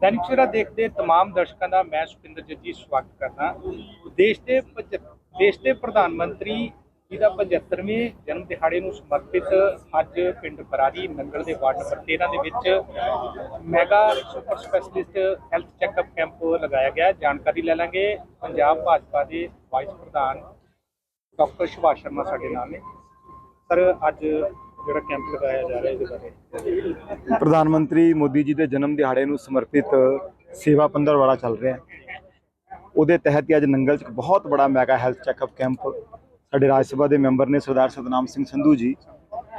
ਦੈਨਿਕ ਸਵੇਰਾ ਦੇਖਦੇ तमाम ਦਰਸ਼ਕਾਂ ਦਾ ਮੈਂ ਸੁਖਿੰਦਰ ਜੱਜੀ ਸਵਾਗਤ ਕਰਦਾ ਦੇਸ਼ ਦੇ ਪੰਜ- ਦੇਸ਼ ਦੇ ਪ੍ਰਧਾਨ ਮੰਤਰੀ ਜੀ ਦਾ 75ਵੇਂ ਜਨਮ ਦਿਹਾੜੇ ਨੂੰ ਸਮਰਪਿਤ ਅੱਜ ਪਿੰਡ ਬਰਾਰੀ ਨੰਗਲ ਦੇ ਵਾਰਡ ਨੰਬਰ 13 ਦੇ ਵਿੱਚ mega super specialist health checkup camp ਲਗਾਇਆ ਗਿਆ ਜਾਣਕਾਰੀ ਲੈ ਲਾਂਗੇ ਪੰਜਾਬ ਭਾਜਪਾ ਦੇ ਵਾਈਸ ਪ੍ਰਧਾਨ ਡਾਕਟਰ ਸੁਭਾਸ਼ ਸ਼ਰਮਾ ਸਾਡੇ ਨਾਲ ਨੇ ਸਰ ਅੱਜ ਜਿਹੜਾ ਕੈਂਪ ਲਗਾਇਆ ਜਾ ਰਿਹਾ ਇਹਦੇ ਬਾਰੇ? ਪ੍ਰਧਾਨ ਮੰਤਰੀ ਮੋਦੀ ਜੀ ਦੇ ਜਨਮ ਦਿਹਾੜੇ ਨੂੰ ਸਮਰਪਿਤ ਸੇਵਾ ਪੰਦਰਵਾੜਾ ਚੱਲ ਰਿਹਾ ਹੈ। ਉਹਦੇ ਤਹਿਤ ਹੀ ਅੱਜ ਨੰਗਲ 'ਚ ਬਹੁਤ ਬੜਾ ਮੈਗਾ ਹੈਲਥ ਚੈੱਕਅਪ ਕੈਂਪ ਸਾਡੇ ਰਾਜ ਸਭਾ ਦੇ ਮੈਂਬਰ ਨੇ ਸਰਦਾਰ ਸਤਨਾਮ ਸਿੰਘ ਸੰਧੂ ਜੀ।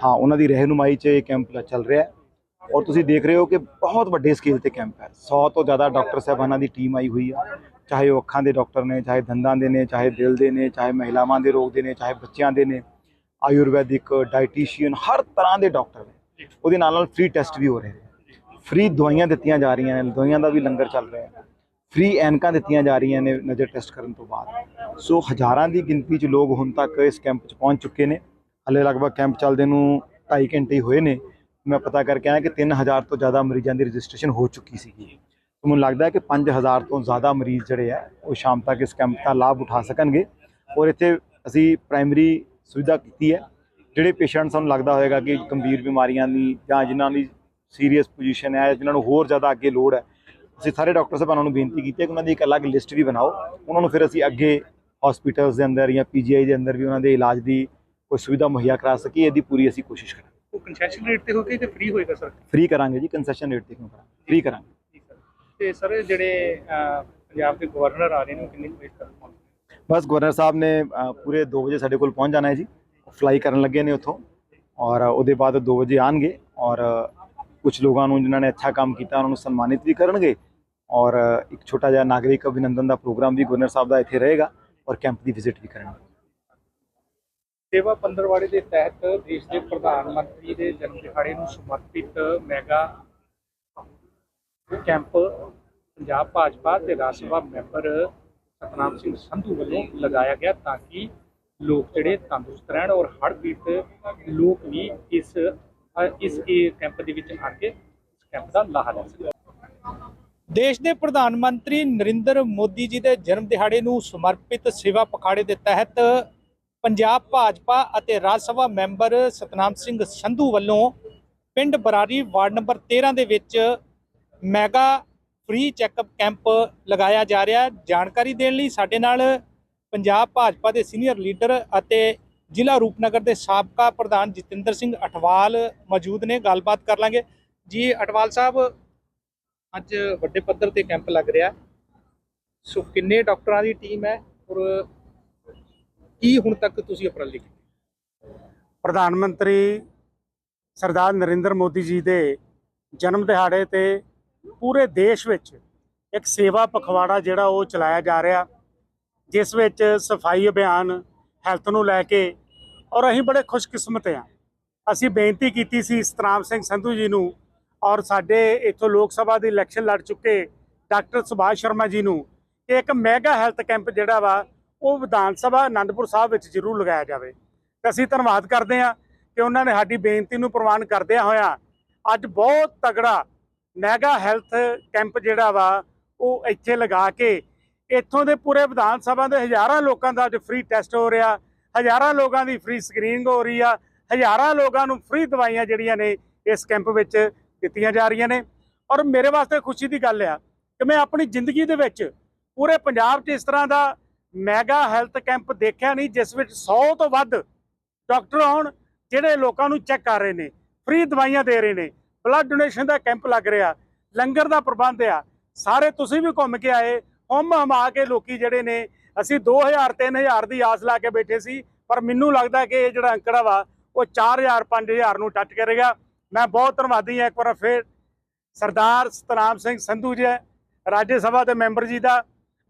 ਹਾਂ, ਉਹਨਾਂ ਦੀ ਰਹਿਨੁਮਾਈ 'ਚ ਇਹ ਕੈਂਪ ਚੱਲ ਰਿਹਾ ਹੈ। ਔਰ ਤੁਸੀਂ ਦੇਖ ਰਹੇ ਹੋ ਕਿ ਬਹੁਤ ਵੱਡੇ ਸਕੇਲ ਤੇ ਕੈਂਪ ਹੈ। 100 ਤੋਂ ਜ਼ਿਆਦਾ ਡਾਕਟਰ ਸਾਹਿਬਾਨਾਂ ਦੀ ਟੀਮ ਆਈ ਹੋਈ ਆ। ਚਾਹੇ ਉਹ ਅੱਖਾਂ ਦੇ ਡਾਕਟਰ ਨੇ, ਚਾਹੇ ਦੰਦਾਂ ਦੇ ਨੇ, ਚਾਹੇ ਦਿਲ ਦੇ ਨੇ, ਚਾਹੇ ਮਹਿਲਾਵਾਂ ਦੇ ਰੋਗ ਦੇ ਨੇ, ਚਾਹੇ ਬੱਚਿਆਂ ਦੇ ਨੇ। ਆਯੁਰਵੈਦਿਕ ਡਾਈਟੀਸ਼ੀਅਨ ਹਰ ਤਰ੍ਹਾਂ ਦੇ ਡਾਕਟਰ ਨੇ। ਉਹਦੇ ਨਾਲ ਨਾਲ ਫ੍ਰੀ ਟੈਸਟ ਵੀ ਹੋ ਰਹੇ ਨੇ। ਫ੍ਰੀ ਦਵਾਈਆਂ ਦਿੱਤੀਆਂ ਜਾ ਰਹੀਆਂ ਨੇ ਦਵਾਈਆਂ ਦਾ ਵੀ ਲੰਗਰ ਚੱਲ ਰਿਹਾ ਹੈ। ਫ੍ਰੀ ਐਨਕਾਂ ਦਿੱਤੀਆਂ ਜਾ ਰਹੀਆਂ ਨੇ ਨਜ਼ਰ ਟੈਸਟ ਕਰਨ ਤੋਂ ਬਾਅਦ। ਸੋ ਹਜ਼ਾਰਾਂ ਦੀ ਗਿਣਤੀ 'ਚ ਲੋਕ ਹੁਣ ਤੱਕ ਇਸ ਕੈਂਪ 'ਚ ਪਹੁੰਚ ਚੁੱਕੇ ਨੇ। ਹਲੇ ਲਗਭਗ ਕੈਂਪ ਚੱਲਦੇ ਨੂੰ 2.5 ਘੰਟੇ ਹੀ ਹੋਏ ਨੇ। ਮੈਂ ਪਤਾ ਕਰਕੇ ਆਇਆ ਕਿ 3000 ਤੋਂ ਜ਼ਿਆਦਾ ਮਰੀਜ਼ਾਂ ਦੀ ਰਜਿਸਟ੍ਰੇਸ਼ਨ ਹੋ ਚੁੱਕੀ ਸੀਗੀ। ਮੈਨੂੰ ਲੱਗਦਾ ਹੈ ਕਿ 5000 ਤੋਂ ਜ਼ਿਆਦਾ ਮਰੀਜ਼ ਜਿਹੜੇ ਆ ਉਹ ਸ਼ਾਮ ਤੱਕ ਇਸ ਕੈਂਪ ਦਾ ਲਾਭ ਉਠਾ ਸਕਣਗੇ। ਔਰ ਇੱਥੇ ਅਸੀਂ ਪ੍ਰਾਇਮਰੀ ਸੁਵਿਧਾ ਕੀਤੀ ਹੈ। ਜਿਹੜੇ ਪੇਸ਼ੈਂਟ ਸਾਨੂੰ ਲੱਗਦਾ ਹੋਏਗਾ ਕਿ ਗੰਭੀਰ ਬਿਮਾਰੀਆਂ ਦੀ ਜਾਂ ਜਿਨ੍ਹਾਂ ਦੀ ਸੀਰੀਅਸ ਪੋਜੀਸ਼ਨ ਹੈ ਜਿਨ੍ਹਾਂ ਨੂੰ ਹੋਰ ਜ਼ਿਆਦਾ ਅੱਗੇ ਲੋੜ ਹੈ ਅਸੀਂ ਸਾਰੇ ਡਾਕਟਰ ਸਾਹਿਬਾਨਾਂ ਨੂੰ ਬੇਨਤੀ ਕੀਤੀ ਹੈ ਕਿ ਉਹਨਾਂ ਦੀ ਇੱਕ ਅਲੱਗ ਲਿਸਟ ਵੀ ਬਣਾਓ। ਉਹਨਾਂ ਨੂੰ ਫਿਰ ਅਸੀਂ ਅੱਗੇ ਹਸਪੀਟਲਸ ਦੇ ਅੰਦਰ ਜਾਂ ਪੀਜੀਆਈ ਦੇ ਅੰਦਰ ਵੀ ਉਹਨਾਂ ਦੇ ਇਲਾਜ ਦੀ ਕੋਈ ਸੁਵਿਧਾ ਮੁਹੱਈਆ ਕਰਾ ਸਕੀਏ ਇਹਦੀ ਪੂਰੀ ਅਸੀਂ ਕੋਸ਼ਿਸ਼ ਕਰਾਂਗੇ। ਉਹ ਕੰਸੈਸ਼ਨ ਰੇਟ ਤੇ ਹੋਗੇ ਕਿ ਫ੍ਰੀ ਹੋਏਗਾ ਸਰ ਫ੍ਰੀ ਕਰਾਂਗੇ ਜੀ ਕੰਸੈਸ਼ਨ ਰੇਟ ਤੇ ਕਿਉਂ ਕਰਾਂਗੇ? ਫ੍ਰੀ ਕਰਾਂਗੇ। ਤੇ ਸਰ ਜਿਹੜੇ ਪੰਜਾਬ ਦੇ ਗਵਰਨਰ ਆ ਰਹੇ ਨੇ ਉਹ ਕਿੰਨੀ ਵੇਟ ਕਰ ਪਹੁੰਚੇ ਬਸ ਗਵਰਨਰ ਸਾਹਿਬ ਨੇ ਪੂਰੇ 2 ਵਜੇ ਸਾਡੇ ਕੋਲ ਪਹੁੰਚ ਜਾਣਾ ਹੈ ਜੀ। ਫਲਾਈ ਕਰਨ ਲੱਗੇ ਨੇ ਉੱਥੋਂ ਔਰ ਉਹਦੇ ਬਾਅਦ 2 ਵਜੇ ਆਣਗੇ ਔਰ ਕੁਝ ਲੋਕਾਂ ਨੂੰ ਜਿਨ੍ਹਾਂ ਨੇ ਅੱਛਾ ਕੰਮ ਕੀਤਾ, ਉਹਨਾਂ ਨੂੰ ਸਨਮਾਨਿਤ ਵੀ ਕਰਨਗੇ ਔਰ ਇੱਕ ਛੋਟਾ ਜਿਹਾ ਨਾਗਰਿਕ ਅਭਿਨੰਦਨ ਦਾ ਪ੍ਰੋਗਰਾਮ ਵੀ ਗਵਰਨਰ ਸਾਹਿਬ ਦਾ ਇੱਥੇ ਰਹੇਗਾ ਔਰ ਕੈਂਪ ਦੀ ਵਿਜ਼ਿਟ ਵੀ ਕਰਨਗੇ। ਸੇਵਾ ਪੰਦਰਵਾੜੇ ਦੇ ਤਹਿਤ ਦੇਸ਼ ਦੇ ਪ੍ਰਧਾਨ ਮੰਤਰੀ ਦੇ ਜਨਮ ਦਿਹਾੜੇ ਨੂੰ ਸਮਰਪਿਤ ਮੈਗਾ ਕੈਂਪ ਪੰਜਾਬ ਭਾਜਪਾ ਤੇ ਰਾਜ ਸਭਾ ਮੈਂਬਰ ਸਤਨਾਮ ਸਿੰਘ ਸੰਧੂ ਵੱਲੋਂ ਲਗਾਇਆ ਗਿਆ ਤਾਂ ਕਿ ਲੋਕ ਜਿਹੜੇ ਤੰਦਰੁਸਤ ਰਹਿਣ ਔਰ ਹੜ੍ਹ ਪੀੜਤ ਲੋਕ ਵੀ ਇਸ ਇਸ ਕੈਂਪ ਦੇ ਵਿੱਚ ਆ ਕੇ ਕੈਂਪ ਦਾ ਲਾਹਾ ਲੈ ਸਕਣ। ਦੇਸ਼ ਦੇ ਪ੍ਰਧਾਨ ਮੰਤਰੀ ਨਰਿੰਦਰ ਮੋਦੀ ਜੀ ਦੇ ਜਨਮ ਦਿਹਾੜੇ ਨੂੰ ਸਮਰਪਿਤ ਸੇਵਾ ਪਖਾੜੇ ਦੇ ਤਹਿਤ ਪੰਜਾਬ ਭਾਜਪਾ ਅਤੇ ਰਾਜ ਸਭਾ ਮੈਂਬਰ ਸਤਨਾਮ ਸਿੰਘ ਸੰਧੂ ਵੱਲੋਂ ਪਿੰਡ ਬਰਾਰੀ ਵਾਰਡ ਨੰਬਰ 13 ਦੇ ਵਿੱਚ ਮੈਗਾ ਫ੍ਰੀ ਚੈੱਕਅਪ ਕੈਂਪ ਲਗਾਇਆ ਜਾ ਰਿਹਾ ਜਾਣਕਾਰੀ ਦੇਣ ਲਈ ਸਾਡੇ ਨਾਲ ਪੰਜਾਬ ਭਾਜਪਾ ਦੇ ਸੀਨੀਅਰ ਲੀਡਰ ਅਤੇ ਜ਼ਿਲ੍ਹਾ ਰੂਪਨਗਰ ਦੇ ਸਾਬਕਾ ਪ੍ਰਧਾਨ ਜਤਿੰਦਰ ਸਿੰਘ ਅਟਵਾਲ ਮੌਜੂਦ ਨੇ। ਗੱਲਬਾਤ ਕਰ ਲਾਂਗੇ। ਜੀ, ਅਟਵਾਲ ਸਾਹਿਬ, ਅੱਜ ਵੱਡੇ ਪੱਧਰ ਤੇ ਕੈਂਪ ਲੱਗ ਰਿਹਾ। ਸੋ ਕਿੰਨੇ ਡਾਕਟਰਾਂ ਦੀ ਟੀਮ ਹੈ ਔਰ ਕੀ ਹੁਣ ਤੱਕ ਤੁਸੀਂ ਉਪਰਾਲੇ ਕੀਤੇ ਪ੍ਰਧਾਨ ਮੰਤਰੀ ਸਰਦਾਰ ਨਰਿੰਦਰ ਮੋਦੀ ਜੀ ਦੇ ਜਨਮ ਦਿਹਾੜੇ ਤੇ ਪੂਰੇ ਦੇਸ਼ ਵਿੱਚ ਇੱਕ ਸੇਵਾ ਪਖਵਾੜਾ ਜਿਹੜਾ ਉਹ ਚਲਾਇਆ ਜਾ ਰਿਹਾ, ਜਿਸ ਵਿੱਚ ਸਫ਼ਾਈ ਅਭਿਆਨ, ਹੈਲਥ ਨੂੰ ਲੈ ਕੇ ਔਰ ਅਸੀਂ ਬੜੇ ਖੁਸ਼ਕਿਸਮਤ ਹਾਂ। ਅਸੀਂ ਬੇਨਤੀ ਕੀਤੀ ਸੀ ਸਤਨਾਮ ਸਿੰਘ ਸੰਧੂ ਜੀ ਨੂੰ ਔਰ ਸਾਡੇ ਇੱਥੋਂ ਲੋਕ ਸਭਾ ਦੀ ਇਲੈਕਸ਼ਨ ਲੜ ਚੁੱਕੇ ਡਾਕਟਰ ਸੁਭਾਸ਼ ਸ਼ਰਮਾ ਜੀ ਨੂੰ ਕਿ ਇੱਕ ਮੈਗਾ ਹੈਲਥ ਕੈਂਪ ਜਿਹੜਾ ਵਾ, ਉਹ ਵਿਧਾਨ ਸਭਾ ਆਨੰਦਪੁਰ ਸਾਹਿਬ ਵਿੱਚ ਜ਼ਰੂਰ ਲਗਾਇਆ ਜਾਵੇ। ਤੇ ਅਸੀਂ ਧੰਨਵਾਦ ਕਰਦੇ ਹਾਂ ਕਿ ਉਹਨਾਂ ਨੇ ਸਾਡੀ ਬੇਨਤੀ ਨੂੰ ਪ੍ਰਵਾਨ ਕਰਦਿਆਂ ਹੋਇਆ ਅੱਜ ਬਹੁਤ ਤਗੜਾ ਮੈਗਾ ਹੈਲਥ ਕੈਂਪ ਜਿਹੜਾ ਵਾ, ਉਹ ਇੱਥੇ ਲਗਾ ਕੇ ਇੱਥੋਂ ਦੇ ਪੂਰੇ ਵਿਧਾਨ ਸਭਾ ਦੇ ਹਜ਼ਾਰਾਂ ਲੋਕਾਂ ਦਾ ਅੱਜ ਫ੍ਰੀ ਟੈਸਟ ਹੋ ਰਿਹਾ, ਹਜ਼ਾਰਾਂ ਲੋਕਾਂ ਦੀ ਫ੍ਰੀ ਸਕਰੀਨਿੰਗ ਹੋ ਰਹੀ ਆ, ਹਜ਼ਾਰਾਂ ਲੋਕਾਂ ਨੂੰ ਫ੍ਰੀ ਦਵਾਈਆਂ ਜਿਹੜੀਆਂ ਨੇ ਇਸ ਕੈਂਪ ਵਿੱਚ ਦਿੱਤੀਆਂ ਜਾ ਰਹੀਆਂ ਨੇ। ਔਰ ਮੇਰੇ ਵਾਸਤੇ ਖੁਸ਼ੀ ਦੀ ਗੱਲ ਆ ਕਿ ਮੈਂ ਆਪਣੀ ਜ਼ਿੰਦਗੀ ਦੇ ਵਿੱਚ ਪੂਰੇ ਪੰਜਾਬ 'ਚ ਇਸ ਤਰ੍ਹਾਂ ਦਾ ਮੈਗਾ ਹੈਲਥ ਕੈਂਪ ਦੇਖਿਆ ਨਹੀਂ, ਜਿਸ ਵਿੱਚ 100 ਤੋਂ ਵੱਧ ਡਾਕਟਰ ਆਉਣ ਜਿਹੜੇ ਲੋਕਾਂ ਨੂੰ ਚੈੱਕ ਕਰ ਰਹੇ ਨੇ ਫ੍ਰੀ ਦਵਾਈਆਂ ਦੇ ਰਹੇ ਨੇ। ਬਲੱਡ ਡੋਨੇਸ਼ਨ ਦਾ ਕੈਂਪ ਲੱਗ ਰਿਹਾ, ਲੰਗਰ ਦਾ ਪ੍ਰਬੰਧ ਆ। ਸਾਰੇ ਤੁਸੀਂ ਵੀ ਘੁੰਮ ਕੇ ਆਏ ਹਮ ਹਮਾ ਕੇ ਲੋਕੀ ਜਿਹੜੇ ਨੇ, ਅਸੀਂ 2000 3000 ਦੀ ਆਸ ਲਾ ਕੇ ਬੈਠੇ ਸੀ, ਪਰ ਮੈਨੂੰ ਲੱਗਦਾ ਕਿ ਇਹ ਜਿਹੜਾ ਅੰਕੜਾ ਵਾ, ਉਹ 4000 5000 ਨੂੰ ਟੱਚ ਕਰੇਗਾ। ਮੈਂ ਬਹੁਤ ਧੰਨਵਾਦੀ ਹਾਂ ਇੱਕ ਵਾਰ ਫਿਰ। ਸਰਦਾਰ ਸਤਨਾਮ ਸਿੰਘ ਸੰਧੂ ਜੀ ਰਾਜ ਸਭਾ ਦੇ ਮੈਂਬਰ ਜੀ ਦਾ,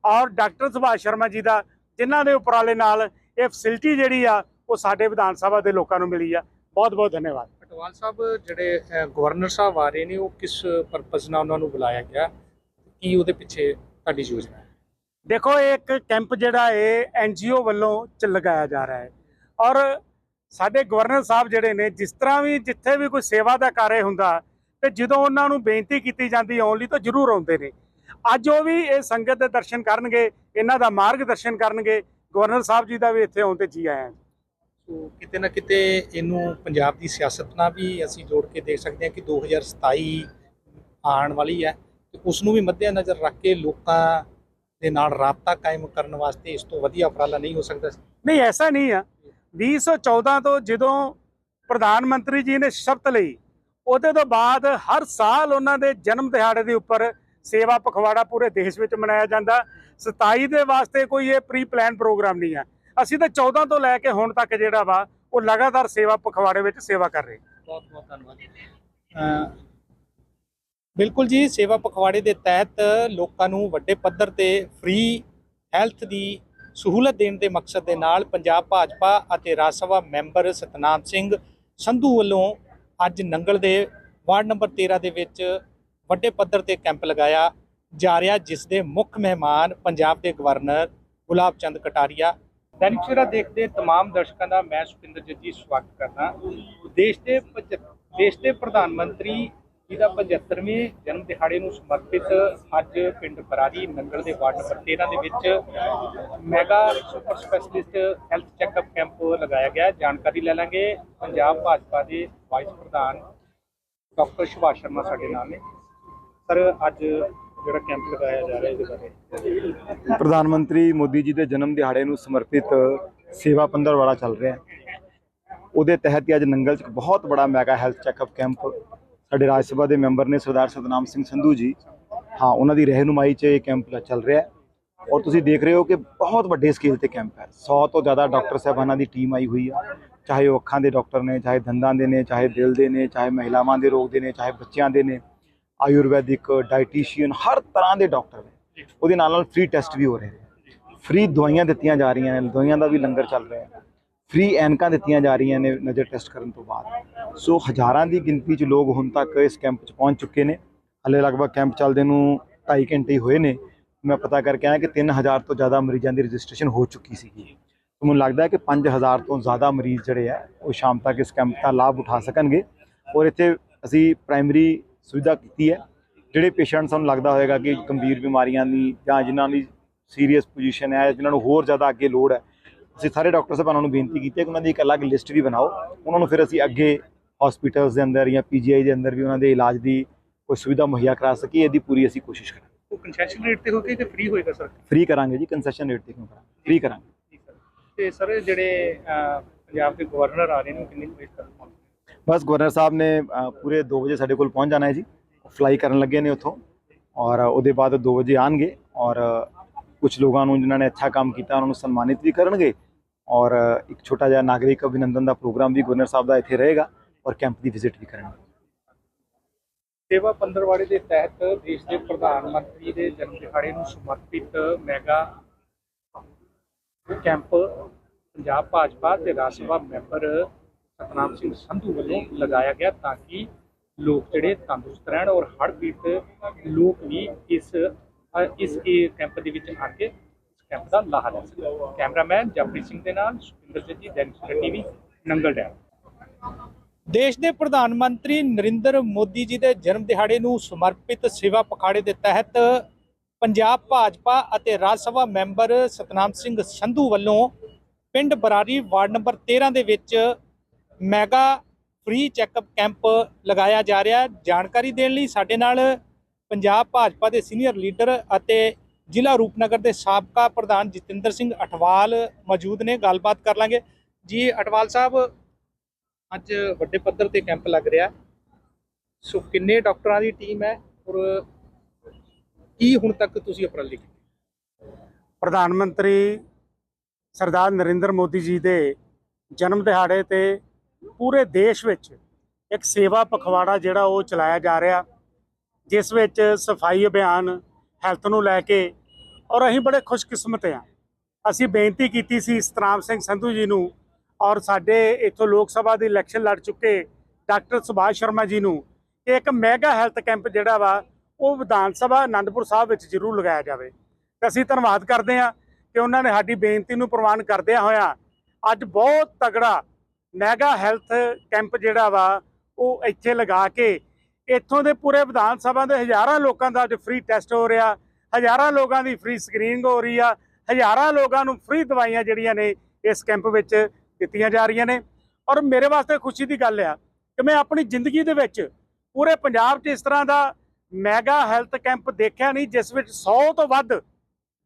ਔਰ ਡਾਕਟਰ ਸੁਭਾਸ਼ ਸ਼ਰਮਾ ਜੀ ਦਾ, ਜਿਨ੍ਹਾਂ ਦੇ ਉਪਰਾਲੇ ਨਾਲ ਇਹ ਫੈਸਿਲਿਟੀ ਜਿਹੜੀ ਆ, ਉਹ ਸਾਡੇ ਵਿਧਾਨ ਸਭਾ ਦੇ ਲੋਕਾਂ ਨੂੰ ਮਿਲੀ ਆ। ਬਹੁਤ ਬਹੁਤ ਧੰਨਵਾਦ। ਪਟਵਾਲ ਸਾਹਿਬ, ਜਿਹੜੇ ਗਵਰਨਰ ਸਾਹਿਬ ਆ ਰਹੇ ਨੇ, ਉਹ ਕਿਸ ਪਰਪਸ ਨਾਲ ਉਹਨਾਂ ਨੂੰ ਬੁਲਾਇਆ ਗਿਆ? ਕੀ ਉਹਦੇ ਪਿੱਛੇ ਤੁਹਾਡੀ ਯੋਜਨਾ ਹੈ? ਦੇਖੋ ਇਹ ਇੱਕ ਕੈਂਪ ਜਿਹੜਾ ਇਹ ਐਨਜੀਓ ਵੱਲੋਂ ਚ ਲਗਾਇਆ ਜਾ ਰਿਹਾ ਹੈ ਔਰ ਸਾਡੇ ਗਵਰਨਰ ਸਾਹਿਬ ਜਿਹੜੇ ਨੇ, ਜਿਸ ਤਰ੍ਹਾਂ ਵੀ ਜਿੱਥੇ ਵੀ ਕੋਈ ਸੇਵਾ ਦਾ ਕਾਰਜ ਹੁੰਦਾ, ਤੇ ਜਦੋਂ ਉਹਨਾਂ ਨੂੰ ਬੇਨਤੀ ਕੀਤੀ ਜਾਂਦੀ ਆਉਣ ਲਈ, ਤਾਂ ਜ਼ਰੂਰ ਆਉਂਦੇ ਨੇ। ਅੱਜ ਉਹ ਵੀ ਇਹ ਸੰਗਤ ਦੇ ਦਰਸ਼ਨ ਕਰਨਗੇ, ਇਹਨਾਂ ਦਾ ਮਾਰਗਦਰਸ਼ਨ ਕਰਨਗੇ। ਗਵਰਨਰ ਸਾਹਿਬ ਜੀ ਦਾ ਵੀ ਇੱਥੇ ਆਉਣ ਤੇ ਜੀ ਆਇਆਂ ਸੋ ਕਿਤੇ ਨਾ ਕਿਤੇ ਇਹਨੂੰ ਪੰਜਾਬ ਦੀ ਸਿਆਸਤ ਨਾਲ ਵੀ ਅਸੀਂ ਜੋੜ ਕੇ ਦੇਖ ਸਕਦੇ ਹਾਂ ਕਿ 2027 ਆਉਣ ਵਾਲੀ ਹੈ ਤੇ ਉਸ ਨੂੰ ਵੀ ਮੱਦੇਨਜ਼ਰ ਰੱਖ ਕੇ ਲੋਕਾਂ ਦੇ ਨਾਲ ਰਾਬਤਾ ਕਾਇਮ ਕਰਨ ਵਾਸਤੇ ਇਸ ਤੋਂ ਵਧੀਆ ਉਪਰਾਲਾ ਨਹੀਂ ਹੋ ਸਕਦਾ ਨਹੀਂ, ਐਸਾ ਨਹੀਂ ਆ। 2014 ਤੋਂ ਜਦੋਂ ਪ੍ਰਧਾਨ ਮੰਤਰੀ ਜੀ ਨੇ ਸ਼ਪਥ ਲਈ, ਉਹਦੇ ਤੋਂ ਬਾਅਦ ਹਰ ਸਾਲ ਉਹਨਾਂ ਦੇ ਜਨਮ ਦਿਹਾੜੇ ਦੇ ਉੱਪਰ ਸੇਵਾ ਪਖਵਾੜਾ ਪੂਰੇ ਦੇਸ਼ ਵਿੱਚ ਮਨਾਇਆ ਜਾਂਦਾ। 27 ਦੇ ਵਾਸਤੇ ਕੋਈ ਇਹ ਪ੍ਰੀ ਪਲਾਨ ਪ੍ਰੋਗਰਾਮ ਨਹੀਂ ਆ। ਅਸੀਂ ਤਾਂ 14 ਤੋਂ ਲੈ ਕੇ ਹੁਣ ਤੱਕ ਜਿਹੜਾ ਵਾ ਉਹ ਲਗਾਤਾਰ ਸੇਵਾ ਪਖਵਾੜੇ ਵਿੱਚ ਸੇਵਾ ਕਰ ਰਹੇ। ਬਹੁਤ ਬਹੁਤ ਧੰਨਵਾਦ। ਬਿਲਕੁਲ ਜੀ ਸੇਵਾ ਪਖਵਾੜੇ ਦੇ ਤਹਿਤ ਲੋਕਾਂ ਨੂੰ ਵੱਡੇ ਪੱਧਰ ਤੇ ਫ੍ਰੀ ਹੈਲਥ ਦੀ ਸਹੂਲਤ ਦੇਣ ਦੇ ਮਕਸਦ ਦੇ ਨਾਲ ਪੰਜਾਬ ਭਾਜਪਾ ਅਤੇ ਰਾਜ ਸਭਾ ਮੈਂਬਰ ਸਤਨਾਮ ਸਿੰਘ ਸੰਧੂ ਵੱਲੋਂ ਅੱਜ ਨੰਗਲ ਦੇ ਵਾਰਡ ਨੰਬਰ 13 ਦੇ ਵਿੱਚ ਵੱਡੇ ਪੱਧਰ ਤੇ ਕੈਂਪ ਲਗਾਇਆ ਜਾ ਰਿਹਾ ਜਿਸ ਦੇ ਮੁੱਖ ਮਹਿਮਾਨ ਪੰਜਾਬ ਦੇ ਗਵਰਨਰ ਗੁਲਾਬ ਚੰਦ ਕਟਾਰੀਆ ਦੈਨਿਕ ਸਵੇਰਾ ਦੇਖਦੇ ਤਮਾਮ ਦਰਸ਼ਕਾਂ ਦਾ ਮੈਂ ਸੁਖਿੰਦਰ ਜੱਜੀ ਸਵਾਗਤ ਕਰਦਾ ਦੇਸ਼ ਦੇ ਪੱਚ- ਦੇਸ਼ ਦੇ ਪ੍ਰਧਾਨ ਮੰਤਰੀ ਜੀ ਦਾ 75ਵੇਂ ਜਨਮ ਦਿਹਾੜੇ ਨੂੰ ਸਮਰਪਿਤ ਅੱਜ ਪਿੰਡ ਬਰਾਰੀ ਨੰਗਲ ਦੇ ਵਾਰਡ ਨੰਬਰ 13 ਦੇ ਵਿੱਚ mega super specialist health checkup camp ਲਗਾਇਆ ਗਿਆ। ਜਾਣਕਾਰੀ ਲੈ ਲਾਂਗੇ ਪੰਜਾਬ ਭਾਜਪਾ ਦੇ ਵਾਈਸ ਪ੍ਰਧਾਨ ਡਾਕਟਰ ਸੁਭਾਸ਼ ਸ਼ਰਮਾ ਸਾਡੇ ਨਾਲ ਨੇ। ਸਰ, ਅੱਜ ਜਿਹੜਾ ਕੈਂਪ ਲਗਾਇਆ ਜਾ ਰਿਹਾ ਇਹਦੇ ਬਾਰੇ? ਪ੍ਰਧਾਨ ਮੰਤਰੀ ਮੋਦੀ ਜੀ ਦੇ ਜਨਮ ਦਿਹਾੜੇ ਨੂੰ ਸਮਰਪਿਤ ਸੇਵਾ ਪੰਦਰਵਾੜਾ ਚੱਲ ਰਿਹਾ ਹੈ। ਉਹਦੇ ਤਹਿਤ ਹੀ ਅੱਜ ਨੰਗਲ 'ਚ ਇੱਕ ਬਹੁਤ ਬੜਾ ਮੈਗਾ ਹੈਲਥ ਚੈੱਕਅਪ ਕੈਂਪ ਸਾਡੇ ਰਾਜ ਸਭਾ ਦੇ ਮੈਂਬਰ ਨੇ ਸਰਦਾਰ ਸਤਨਾਮ ਸਿੰਘ ਸੰਧੂ ਜੀ। ਹਾਂ, ਉਹਨਾਂ ਦੀ ਰਹਿਨੁਮਾਈ 'ਚ ਇਹ ਕੈਂਪ ਚੱਲ ਰਿਹਾ ਹੈ। ਔਰ ਤੁਸੀਂ ਦੇਖ ਰਹੇ ਹੋ ਕਿ ਬਹੁਤ ਵੱਡੇ ਸਕੇਲ ਤੇ ਕੈਂਪ ਹੈ। 100 ਤੋਂ ਜ਼ਿਆਦਾ ਡਾਕਟਰ ਸਾਹਿਬਾਨਾਂ ਦੀ ਟੀਮ ਆਈ ਹੋਈ ਆ। ਚਾਹੇ ਉਹ ਅੱਖਾਂ ਦੇ ਡਾਕਟਰ ਨੇ, ਚਾਹੇ ਦੰਦਾਂ ਦੇ ਨੇ, ਚਾਹੇ ਦਿਲ ਦੇ ਨੇ, ਚਾਹੇ ਮਹਿਲਾਵਾਂ ਦੇ ਰੋਗ ਦੇ ਨੇ, ਚਾਹੇ ਬੱਚਿਆਂ ਦੇ ਨੇ। ਆਯੁਰਵੈਦਿਕ ਡਾਈਟੀਸ਼ੀਅਨ ਹਰ ਤਰ੍ਹਾਂ ਦੇ ਡਾਕਟਰ ਨੇ। ਉਹਦੇ ਨਾਲ ਨਾਲ ਫ੍ਰੀ ਟੈਸਟ ਵੀ ਹੋ ਰਹੇ ਨੇ। ਫ੍ਰੀ ਦਵਾਈਆਂ ਦਿੱਤੀਆਂ ਜਾ ਰਹੀਆਂ ਨੇ, ਦਵਾਈਆਂ ਦਾ ਵੀ ਲੰਗਰ ਚੱਲ ਰਿਹਾ ਹੈ। ਫ੍ਰੀ ਐਨਕਾਂ ਦਿੱਤੀਆਂ ਜਾ ਰਹੀਆਂ ਨੇ ਨਜ਼ਰ ਟੈਸਟ ਕਰਨ ਤੋਂ ਬਾਅਦ। ਸੋ ਹਜ਼ਾਰਾਂ ਦੀ ਗਿਣਤੀ 'ਚ ਲੋਕ ਹੁਣ ਤੱਕ ਇਸ ਕੈਂਪ 'ਚ ਪਹੁੰਚ ਚੁੱਕੇ ਨੇ। ਹਲੇ ਲਗਭਗ ਕੈਂਪ ਚੱਲਦੇ ਨੂੰ 2.5 ਘੰਟੇ ਹੋਏ ਨੇ। ਮੈਂ ਪਤਾ ਕਰਕੇ ਆਇਆ ਕਿ 3000 ਤੋਂ ਜ਼ਿਆਦਾ ਮਰੀਜ਼ਾਂ ਦੀ ਰਜਿਸਟ੍ਰੇਸ਼ਨ ਹੋ ਚੁੱਕੀ ਸੀਗੀ। ਮੈਨੂੰ ਲੱਗਦਾ ਹੈ ਕਿ 5000 ਤੋਂ ਜ਼ਿਆਦਾ ਮਰੀਜ਼ ਜਿਹੜੇ ਆ, ਉਹ ਸ਼ਾਮ ਤੱਕ ਇਸ ਕੈਂਪ ਦਾ ਲਾਭ ਉਠਾ ਸਕਣਗੇ। ਔਰ ਇੱਥੇ ਅਸੀਂ ਪ੍ਰਾਇਮਰੀ ਸੁਵਿਧਾ ਕੀਤੀ ਹੈ। ਜਿਹੜੇ ਪੇਸ਼ੈਂਟ ਸਾਨੂੰ ਲੱਗਦਾ ਹੋਏਗਾ ਕਿ ਗੰਭੀਰ ਬਿਮਾਰੀਆਂ ਦੀ ਜਾਂ ਜਿਨ੍ਹਾਂ ਦੀ ਸੀਰੀਅਸ ਪੋਜੀਸ਼ਨ ਹੈ ਜਿਨ੍ਹਾਂ ਨੂੰ ਹੋਰ ਜ਼ਿਆਦਾ ਅੱਗੇ ਲੋੜ ਹੈ ਅਸੀਂ ਸਾਰੇ ਡਾਕਟਰ ਸਾਹਿਬਾਨਾਂ ਨੂੰ ਬੇਨਤੀ ਕੀਤੀ ਹੈ ਕਿ ਉਹਨਾਂ ਦੀ ਇੱਕ ਅਲੱਗ ਲਿਸਟ ਵੀ ਬਣਾਓ। ਉਹਨਾਂ ਨੂੰ ਫਿਰ ਅਸੀਂ ਅੱਗੇ ਹਸਪੀਟਲਸ ਦੇ ਅੰਦਰ ਜਾਂ ਪੀਜੀਆਈ ਦੇ ਅੰਦਰ ਵੀ ਉਹਨਾਂ ਦੇ ਇਲਾਜ ਦੀ ਕੋਈ ਸੁਵਿਧਾ ਮੁਹੱਈਆ ਕਰਾ ਸਕੀਏ ਇਹਦੀ ਪੂਰੀ ਅਸੀਂ ਕੋਸ਼ਿਸ਼ ਕਰਾਂਗੇ। ਉਹ ਕੰਸੈਸ਼ਨ ਰੇਟ ਤੇ ਹੋ ਕੇ ਫ੍ਰੀ ਹੋਏਗਾ ਸਰ ਫ੍ਰੀ ਕਰਾਂਗੇ ਜੀ ਕੰਸੈਸ਼ਨ ਰੇਟ ਤੇ ਕਿਉਂ ਕਰਾਂਗੇ? ਫ੍ਰੀ ਕਰਾਂਗੇ। ਤੇ ਸਰ ਜਿਹੜੇ ਪੰਜਾਬ ਦੇ ਗਵਰਨਰ ਆ ਰਹੇ ਨੇ ਉਹ ਕਿੰਨੀ ਕੁ ਵਜੇ ਤੱਕ ਪਹੁੰਚਣਗੇ? ਬਸ ਗਵਰਨਰ ਸਾਹਿਬ ਨੇ ਪੂਰੇ 2 ਵਜੇ ਸਾਡੇ ਕੋਲ ਪਹੁੰਚ ਜਾਣਾ ਹੈ ਜੀ। ਫਲਾਈ ਕਰਨ ਲੱਗੇ ਨੇ ਉੱਥੋਂ ਔਰ ਉਹਦੇ ਬਾਅਦ 2 ਵਜੇ ਆਣਗੇ ਔਰ ਕੁਝ ਲੋਕਾਂ ਨੂੰ ਜਿਨ੍ਹਾਂ ਨੇ ਅੱਛਾ ਕੰਮ ਕੀਤਾ, ਉਹਨਾਂ ਨੂੰ ਸਨਮਾਨਿਤ ਵੀ ਕਰਨਗੇ ਔਰ ਇੱਕ ਛੋਟਾ ਜਿਹਾ ਨਾਗਰਿਕ ਅਭਿਨੰਦਨ ਦਾ ਪ੍ਰੋਗਰਾਮ ਵੀ ਗਵਰਨਰ ਸਾਹਿਬ ਦਾ ਇੱਥੇ ਰਹੇਗਾ ਔਰ ਕੈਂਪ ਦੀ ਵਿਜ਼ਿਟ ਵੀ ਕਰਨਗੇ। ਸੇਵਾ ਪੰਦਰਵਾੜੇ ਦੇ ਤਹਿਤ ਦੇਸ਼ ਦੇ ਪ੍ਰਧਾਨ ਮੰਤਰੀ ਦੇ ਜਨਮ ਦਿਹਾੜੇ ਨੂੰ ਸਮਰਪਿਤ ਮੈਗਾ ਕੈਂਪ ਪੰਜਾਬ ਭਾਜਪਾ ਤੇ ਰਾਜ ਸਭਾ ਮੈਂਬਰ ਸਤਨਾਮ ਸਿੰਘ ਸੰਧੂ ਵੱਲੋਂ ਲਗਾਇਆ ਗਿਆ ਤਾਂ ਕਿ ਲੋਕ ਜਿਹੜੇ ਤੰਦਰੁਸਤ ਰਹਿਣ ਔਰ ਹੜ੍ਹ ਪੀੜਤ ਲੋਕ ਵੀ ਇਸ ਇਸ ਕੈਂਪ ਦੇ ਵਿੱਚ ਆ ਕੇ ਕੈਂਪ ਦਾ ਲਾਹਾ ਲੈ ਸਕਣ। ਕੈਮਰਾਮੈਨ ਜਪ੍ਰੀਤ ਸਿੰਘ ਦੇ ਨਾਲ ਸੁਖਿੰਦਰ ਜੱਜੀ, ਦੈਨਿਕ ਟੀਵੀ, ਨੰਗਲ ਡੈਮ। ਦੇਸ਼ ਦੇ ਪ੍ਰਧਾਨ ਮੰਤਰੀ ਨਰਿੰਦਰ ਮੋਦੀ ਜੀ ਦੇ ਜਨਮ ਦਿਹਾੜੇ ਨੂੰ ਸਮਰਪਿਤ ਸੇਵਾ ਪਖਾੜੇ ਦੇ ਤਹਿਤ ਪੰਜਾਬ ਭਾਜਪਾ ਅਤੇ ਰਾਜ ਸਭਾ ਮੈਂਬਰ ਸਤਨਾਮ ਸਿੰਘ ਸੰਧੂ ਵੱਲੋਂ ਪਿੰਡ ਬਰਾਰੀ ਵਾਰਡ ਨੰਬਰ 13 ਦੇ ਵਿੱਚ ਮੈਗਾ ਫ੍ਰੀ ਚੈੱਕਅਪ ਕੈਂਪ ਲਗਾਇਆ ਜਾ ਰਿਹਾ ਜਾਣਕਾਰੀ ਦੇਣ ਲਈ ਸਾਡੇ ਨਾਲ ਪੰਜਾਬ ਭਾਜਪਾ ਦੇ ਸੀਨੀਅਰ ਲੀਡਰ ਅਤੇ ਜ਼ਿਲ੍ਹਾ ਰੂਪਨਗਰ ਦੇ ਸਾਬਕਾ ਪ੍ਰਧਾਨ ਜਤਿੰਦਰ ਸਿੰਘ ਅਟਵਾਲ ਮੌਜੂਦ ਨੇ। ਗੱਲਬਾਤ ਕਰ ਲਾਂਗੇ। ਜੀ, ਅਟਵਾਲ ਸਾਹਿਬ, ਅੱਜ ਵੱਡੇ ਪੱਧਰ ਤੇ ਕੈਂਪ ਲੱਗ ਰਿਹਾ। ਸੋ ਕਿੰਨੇ ਡਾਕਟਰਾਂ ਦੀ ਟੀਮ ਹੈ ਔਰ ਕੀ ਹੁਣ ਤੱਕ ਤੁਸੀਂ ਉਪਰਾਲੇ ਕੀਤੇ ਪ੍ਰਧਾਨ ਮੰਤਰੀ ਸਰਦਾਰ ਨਰਿੰਦਰ ਮੋਦੀ ਜੀ ਦੇ ਜਨਮ ਦਿਹਾੜੇ ਤੇ ਪੂਰੇ ਦੇਸ਼ ਵਿੱਚ ਇੱਕ ਸੇਵਾ ਪਖਵਾੜਾ ਜਿਹੜਾ ਉਹ ਚਲਾਇਆ ਜਾ ਰਿਹਾ, ਜਿਸ ਵਿੱਚ ਸਫ਼ਾਈ ਅਭਿਆਨ, ਹੈਲਥ ਨੂੰ ਲੈ ਕੇ ਔਰ ਅਸੀਂ ਬੜੇ ਖੁਸ਼ਕਿਸਮਤ ਹਾਂ। ਅਸੀਂ ਬੇਨਤੀ ਕੀਤੀ ਸੀ ਸਤਨਾਮ ਸਿੰਘ ਸੰਧੂ ਜੀ ਨੂੰ ਔਰ ਸਾਡੇ ਇੱਥੋਂ ਲੋਕ ਸਭਾ ਦੀ ਇਲੈਕਸ਼ਨ ਲੜ ਚੁੱਕੇ ਡਾਕਟਰ ਸੁਭਾਸ਼ ਸ਼ਰਮਾ ਜੀ ਨੂੰ ਕਿ ਇੱਕ ਮੈਗਾ ਹੈਲਥ ਕੈਂਪ ਜਿਹੜਾ ਵਾ, ਉਹ ਵਿਧਾਨ ਸਭਾ ਆਨੰਦਪੁਰ ਸਾਹਿਬ ਵਿੱਚ ਜ਼ਰੂਰ ਲਗਾਇਆ ਜਾਵੇ। ਤੇ ਅਸੀਂ ਧੰਨਵਾਦ ਕਰਦੇ ਹਾਂ ਕਿ ਉਹਨਾਂ ਨੇ ਸਾਡੀ ਬੇਨਤੀ ਨੂੰ ਪ੍ਰਵਾਨ ਕਰਦਿਆਂ ਹੋਇਆ ਅੱਜ ਬਹੁਤ ਤਗੜਾ ਮੈਗਾ ਹੈਲਥ ਕੈਂਪ ਜਿਹੜਾ ਵਾ, ਉਹ ਇੱਥੇ ਲਗਾ ਕੇ ਇੱਥੋਂ ਦੇ ਪੂਰੇ ਵਿਧਾਨ ਸਭਾ ਦੇ ਹਜ਼ਾਰਾਂ ਲੋਕਾਂ ਦਾ ਅੱਜ ਫ੍ਰੀ ਟੈਸਟ ਹੋ ਰਿਹਾ, ਹਜ਼ਾਰਾਂ ਲੋਕਾਂ ਦੀ ਫ੍ਰੀ ਸਕਰੀਨਿੰਗ ਹੋ ਰਹੀ ਆ, ਹਜ਼ਾਰਾਂ ਲੋਕਾਂ ਨੂੰ ਫ੍ਰੀ ਦਵਾਈਆਂ ਜਿਹੜੀਆਂ ਨੇ ਇਸ ਕੈਂਪ ਵਿੱਚ ਦਿੱਤੀਆਂ ਜਾ ਰਹੀਆਂ ਨੇ। ਔਰ ਮੇਰੇ ਵਾਸਤੇ ਖੁਸ਼ੀ ਦੀ ਗੱਲ ਆ ਕਿ ਮੈਂ ਆਪਣੀ ਜ਼ਿੰਦਗੀ ਦੇ ਵਿੱਚ ਪੂਰੇ ਪੰਜਾਬ 'ਚ ਇਸ ਤਰ੍ਹਾਂ ਦਾ ਮੈਗਾ ਹੈਲਥ ਕੈਂਪ ਦੇਖਿਆ ਨਹੀਂ, ਜਿਸ ਵਿੱਚ 100 ਤੋਂ ਵੱਧ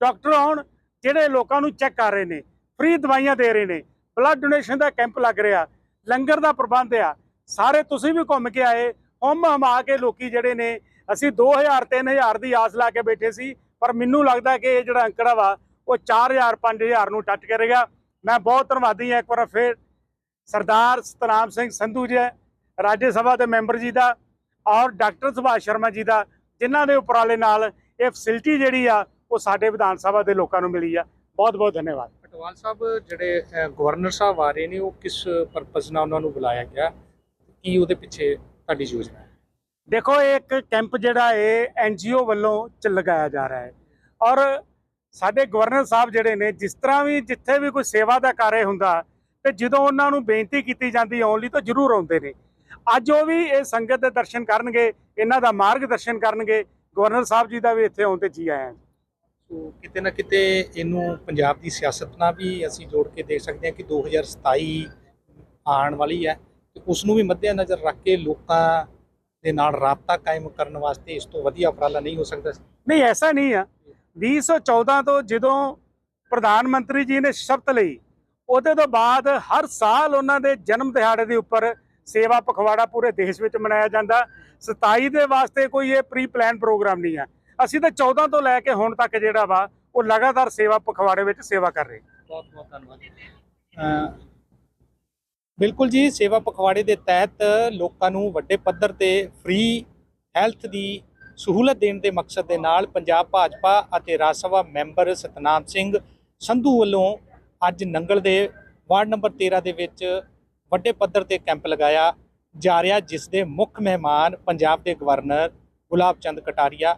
ਡਾਕਟਰ ਹੋਣ, ਜਿਹੜੇ ਲੋਕਾਂ ਨੂੰ ਚੈੱਕ ਕਰ ਰਹੇ ਨੇ ਫ੍ਰੀ ਦਵਾਈਆਂ ਦੇ ਰਹੇ ਨੇ। ਬਲੱਡ ਡੋਨੇਸ਼ਨ ਦਾ ਕੈਂਪ ਲੱਗ ਰਿਹਾ, ਲੰਗਰ ਦਾ ਪ੍ਰਬੰਧ ਆ, ਸਾਰੇ ਤੁਸੀਂ ਵੀ ਘੁੰਮ ਕੇ ਆਏ, ਹਮ ਹਮਾ ਕੇ ਲੋਕੀ ਜਿਹੜੇ ਨੇ, ਅਸੀਂ 2000 3000 ਦੀ ਆਸ ਲਾ ਕੇ ਬੈਠੇ ਸੀ, ਪਰ ਮੈਨੂੰ ਲੱਗਦਾ ਕਿ ਇਹ ਜਿਹੜਾ ਅੰਕੜਾ ਵਾ, ਉਹ 4000 5000 ਨੂੰ ਟੱਚ ਕਰੇਗਾ ਮੈਂ ਬਹੁਤ ਧੰਨਵਾਦੀ ਹਾਂ, ਇੱਕ ਵਾਰ ਫਿਰ ਸਰਦਾਰ ਸਤਨਾਮ ਸਿੰਘ ਸੰਧੂ ਜੀ ਰਾਜ ਸਭਾ ਦੇ ਮੈਂਬਰ ਜੀ ਦਾ, ਔਰ ਡਾਕਟਰ ਸੁਭਾਸ਼ ਸ਼ਰਮਾ ਜੀ ਦਾ, ਜਿਨ੍ਹਾਂ ਦੇ ਉਪਰਾਲੇ ਨਾਲ ਇਹ ਫੈਸਿਲਿਟੀ ਜਿਹੜੀ ਆ, ਉਹ ਸਾਡੇ ਵਿਧਾਨ ਸਭਾ ਦੇ ਲੋਕਾਂ ਨੂੰ ਮਿਲੀ ਆ। ਬਹੁਤ ਬਹੁਤ ਧੰਨਵਾਦ। ਪਟਵਾਲ ਸਾਹਿਬ, ਜਿਹੜੇ ਗਵਰਨਰ ਸਾਹਿਬ ਆ ਰਹੇ ਨੇ, ਉਹ ਕਿਸ ਪਰਪਸ ਨਾਲ ਉਹਨਾਂ ਨੂੰ ਬੁਲਾਇਆ ਗਿਆ? ਕੀ ਉਹਦੇ ਪਿੱਛੇ ਤੁਹਾਡੀ ਯੋਜਨਾ ਹੈ? ਦੇਖੋ ਇਹ ਇੱਕ ਕੈਂਪ ਜਿਹੜਾ ਹੈ ਐਨਜੀਓ ਵੱਲੋਂ ਚ ਲਗਾਇਆ ਜਾ ਰਿਹਾ ਹੈ ਔਰ ਸਾਡੇ ਗਵਰਨਰ ਸਾਹਿਬ ਜਿਹੜੇ ਨੇ, ਜਿਸ ਤਰ੍ਹਾਂ ਵੀ ਜਿੱਥੇ ਵੀ ਕੋਈ ਸੇਵਾ ਦਾ ਕਾਰਜ ਹੁੰਦਾ, ਤੇ ਜਦੋਂ ਉਹਨਾਂ ਨੂੰ ਬੇਨਤੀ ਕੀਤੀ ਜਾਂਦੀ ਆਉਣ ਲਈ ਤਾਂ ਜ਼ਰੂਰ ਆਉਂਦੇ ਨੇ। ਅੱਜ ਉਹ ਵੀ ਇਹ ਸੰਗਤ ਦੇ ਦਰਸ਼ਨ ਕਰਨਗੇ, ਇਹਨਾਂ ਦਾ ਮਾਰਗਦਰਸ਼ਨ ਕਰਨਗੇ। ਗਵਰਨਰ ਸਾਹਿਬ ਜੀ ਦਾ ਵੀ ਇੱਥੇ ਆਉਣ ਤੇ ਜੀ ਆਇਆਂ ਸੋ ਕਿਤੇ ਨਾ ਕਿਤੇ ਇਹਨੂੰ ਪੰਜਾਬ ਦੀ ਸਿਆਸਤ ਨਾਲ ਵੀ ਅਸੀਂ ਜੋੜ ਕੇ ਦੇਖ ਸਕਦੇ ਹਾਂ ਕਿ 2027 ਆਉਣ ਵਾਲੀ ਹੈ ਤੇ ਉਸ ਨੂੰ ਵੀ ਮੱਦੇਨਜ਼ਰ ਰੱਖ ਕੇ ਲੋਕਾਂ ਦੇ ਨਾਲ ਰਾਬਤਾ ਕਾਇਮ ਕਰਨ ਵਾਸਤੇ ਇਸ ਤੋਂ ਵਧੀਆ ਉਪਰਾਲਾ ਨਹੀਂ ਹੋ ਸਕਦਾ ਨਹੀਂ, ਐਸਾ ਨਹੀਂ ਆ। 2014 ਤੋਂ ਜਦੋਂ ਪ੍ਰਧਾਨ ਮੰਤਰੀ ਜੀ ਨੇ ਸ਼ਬਦ ਲਈ, ਉਹਦੇ ਤੋਂ ਬਾਅਦ ਹਰ ਸਾਲ ਉਹਨਾਂ ਦੇ ਜਨਮ ਦਿਹਾੜੇ ਦੇ ਉੱਪਰ ਸੇਵਾ ਪਖਵਾੜਾ ਪੂਰੇ ਦੇਸ਼ ਵਿੱਚ ਮਨਾਇਆ ਜਾਂਦਾ। 27 ਦੇ ਵਾਸਤੇ ਕੋਈ ਇਹ ਪ੍ਰੀ ਪਲਾਨ ਪ੍ਰੋਗਰਾਮ ਨਹੀਂ ਆ। ਅਸੀਂ ਤਾਂ 14 ਤੋਂ ਲੈ ਕੇ ਹੁਣ ਤੱਕ ਜਿਹੜਾ ਵਾ ਉਹ ਲਗਾਤਾਰ ਸੇਵਾ ਪਖਵਾੜੇ ਵਿੱਚ ਸੇਵਾ ਕਰ ਰਹੇ। ਬਹੁਤ ਬਹੁਤ ਧੰਨਵਾਦ ਬਿਲਕੁਲ ਜੀ ਸੇਵਾ ਪਖਵਾੜੇ ਦੇ ਤਹਿਤ ਲੋਕਾਂ ਨੂੰ ਵੱਡੇ ਪੱਧਰ ਤੇ ਫ੍ਰੀ ਹੈਲਥ ਦੀ ਸਹੂਲਤ ਦੇਣ ਦੇ ਮਕਸਦ ਦੇ ਨਾਲ ਪੰਜਾਬ ਭਾਜਪਾ ਅਤੇ ਰਾਜ ਸਭਾ ਮੈਂਬਰ ਸਤਨਾਮ ਸਿੰਘ ਸੰਧੂ ਵੱਲੋਂ ਅੱਜ ਨੰਗਲ ਦੇ ਵਾਰਡ ਨੰਬਰ 13 ਦੇ ਵਿੱਚ ਵੱਡੇ ਪੱਧਰ ਤੇ ਕੈਂਪ ਲਗਾਇਆ ਜਾ ਰਿਹਾ ਜਿਸ ਦੇ ਮੁੱਖ ਮਹਿਮਾਨ ਪੰਜਾਬ ਦੇ ਗਵਰਨਰ ਗੁਲਾਬ ਚੰਦ ਕਟਾਰੀਆ